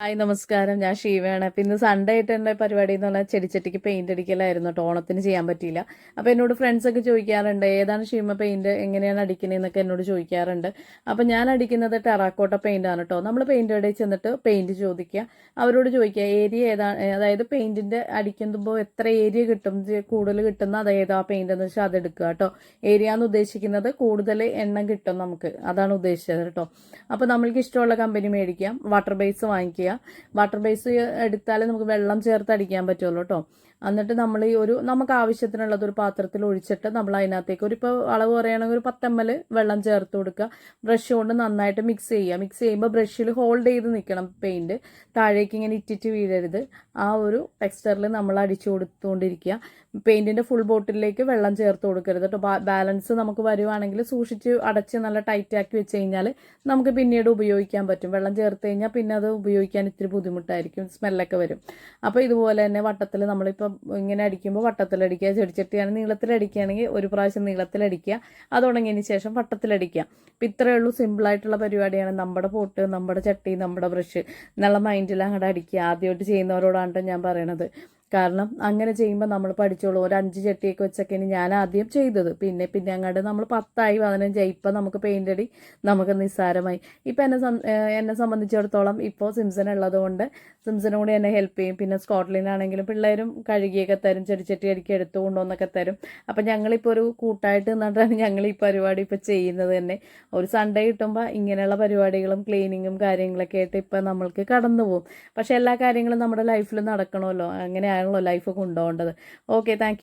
Hi നമസ്കാരം. ഞാൻ ഷീവയാണ്. അപ്പം ഇന്ന് സൺഡേ ആയിട്ട് എന്റെ പരിപാടി എന്ന് പറഞ്ഞാൽ ചെടിച്ചട്ടിക്ക് പെയിന്റ് അടിക്കലായിരുന്നു കേട്ടോ ഓണത്തിന് ചെയ്യാൻ പറ്റിയില്ല. അപ്പോൾ എന്നോട് ഫ്രണ്ട്സൊക്കെ ചോദിക്കാറുണ്ട് ഏതാണ് ഷീമ പെയിന്റ് എങ്ങനെയാണ് അടിക്കുന്നതെന്നൊക്കെ എന്നോട് ചോദിക്കാറുണ്ട്. അപ്പം ഞാൻ അടിക്കുന്നത് ടെറാക്കോട്ട പെയിന്റ് ആണ് കേട്ടോ നമ്മൾ പെയിന്റ് കടയിൽ ചെന്നിട്ട് പെയിന്റ് ചോദിക്കുക. അവരോട് ചോദിക്കുക ഏരിയ ഏതാണ് അതായത് പെയിന്റിന്റെ അടിക്കുമ്പോൾ എത്ര ഏരിയ കിട്ടും? കൂടുതൽ കിട്ടുന്ന അത് ഏതാ പെയിന്റ് എന്ന് വെച്ചാൽ അതെടുക്കുക കേട്ടോ ഏരിയ എന്ന് ഉദ്ദേശിക്കുന്നത് കൂടുതൽ എണ്ണം കിട്ടും നമുക്ക്. അതാണ് ഉദ്ദേശിച്ചത് കേട്ടോ അപ്പോൾ നമ്മൾക്ക് ഇഷ്ടമുള്ള കമ്പനി മേടിക്കാം. വാട്ടർ ബേസ് വാങ്ങിക്കുക. വാട്ടർ ബേസ് എടുത്താലേ നമുക്ക് വെള്ളം ചേർത്ത് അടിക്കാൻ പറ്റുള്ളൂ കേട്ടോ എന്നിട്ട് നമ്മൾ ഈ ഒരു നമുക്ക് ആവശ്യത്തിനുള്ളത് ഒരു പാത്രത്തിൽ ഒഴിച്ചിട്ട് നമ്മൾ അതിനകത്തേക്ക് ഒരു ഇപ്പോൾ അളവ് പറയുകയാണെങ്കിൽ ഒരു പത്ത് എം എൽ വെള്ളം ചേർത്ത് കൊടുക്കുക. ബ്രഷ് കൊണ്ട് നന്നായിട്ട് മിക്സ് ചെയ്യുക. മിക്സ് ചെയ്യുമ്പോൾ ബ്രഷിൽ ഹോൾഡ് ചെയ്ത് നിൽക്കണം പെയിന്റ് താഴേക്ക് ഇങ്ങനെ ഇറ്റിറ്റ് വീഴരുത്. ആ ഒരു ടെക്സ്ചറിൽ നമ്മൾ അടിച്ചു കൊടുത്തുകൊണ്ടിരിക്കുക. പെയിന്റിന്റെ ഫുൾ ബോട്ടിലേക്ക് വെള്ളം ചേർത്ത് കൊടുക്കരുത് കേട്ടോ. ബാലൻസ് നമുക്ക് വരുവാണെങ്കിൽ സൂക്ഷിച്ച് അടച്ച് നല്ല ടൈറ്റാക്കി വെച്ച് കഴിഞ്ഞാൽ നമുക്ക് പിന്നീട് ഉപയോഗിക്കാൻ പറ്റും. വെള്ളം ചേർത്ത് കഴിഞ്ഞാൽ പിന്നെ അത് ഉപയോഗിക്കാൻ ഇത്തിരി ബുദ്ധിമുട്ടായിരിക്കും. സ്മെല്ലൊക്കെ വരും. അപ്പോൾ ഇതുപോലെ തന്നെ വട്ടത്തിൽ നമ്മളിപ്പോൾ ഇങ്ങനെ അടിക്കുമ്പോൾ വട്ടത്തിലടിക്കുക ചെടിച്ചട്ടിയാണ് നീളത്തിലടിക്കുകയാണെങ്കിൽ ഒരു പ്രാവശ്യം നീളത്തിലടിക്കുക അത് ഉണങ്ങിയതിന് ശേഷം വട്ടത്തിലടിക്കുക. അപ്പം ഇത്രയേ ഉള്ളൂ സിമ്പിളായിട്ടുള്ള പരിപാടിയാണ്. നമ്മുടെ പോട്ട് നമ്മുടെ ചട്ടി നമ്മുടെ ബ്രഷ് എന്നുള്ള മൈൻഡിൽ അങ്ങോട്ട് അടിക്കുക. ആദ്യമായിട്ട് ചെയ്യുന്നവരോടാണ് ഞാൻ പറയണത്. കാരണം അങ്ങനെ ചെയ്യുമ്പോൾ നമ്മൾ പഠിച്ചോളൂ. ഒരു അഞ്ച് ചട്ടിയൊക്കെ വെച്ചൊക്കെയാണ് ഞാൻ ആദ്യം ചെയ്തത്. പിന്നെ പിന്നെ അങ്ങോട്ട് നമ്മൾ പത്തായി പതിനഞ്ചായി. ഇപ്പം നമുക്ക് പെയിന്റ് അടി നമുക്ക് നിസ്സാരമായി. ഇപ്പം എന്നെ എന്നെ സംബന്ധിച്ചിടത്തോളം ഇപ്പോൾ സിംസൺ ഉള്ളതുകൊണ്ട് സിംസനും കൂടി എന്നെ ഹെൽപ്പ് ചെയ്യും. പിന്നെ സ്കോട്ട്ലൻഡിലാണെങ്കിലും പിള്ളേരും കഴുകിയൊക്കെ തരും. ചെടിച്ചട്ടി അടിക്ക് എടുത്തു കൊണ്ടുവന്നൊക്കെ തരും. അപ്പം ഞങ്ങളിപ്പോൾ ഒരു കൂട്ടായിട്ട് നിന്നിട്ടാണ് ഞങ്ങൾ ഈ പരിപാടി ഇപ്പോൾ ചെയ്യുന്നത് തന്നെ. ഒരു സൺഡേ കിട്ടുമ്പോൾ ഇങ്ങനെയുള്ള പരിപാടികളും ക്ലീനിങ്ങും കാര്യങ്ങളൊക്കെ ആയിട്ട് ഇപ്പം നമ്മൾക്ക് കടന്നു പോകും. പക്ഷേ എല്ലാ കാര്യങ്ങളും നമ്മുടെ ലൈഫിൽ നടക്കണമല്ലോ. അങ്ങനെയാണല്ലോ ലൈഫ് കൊണ്ടുപോകേണ്ടത്. Okay thank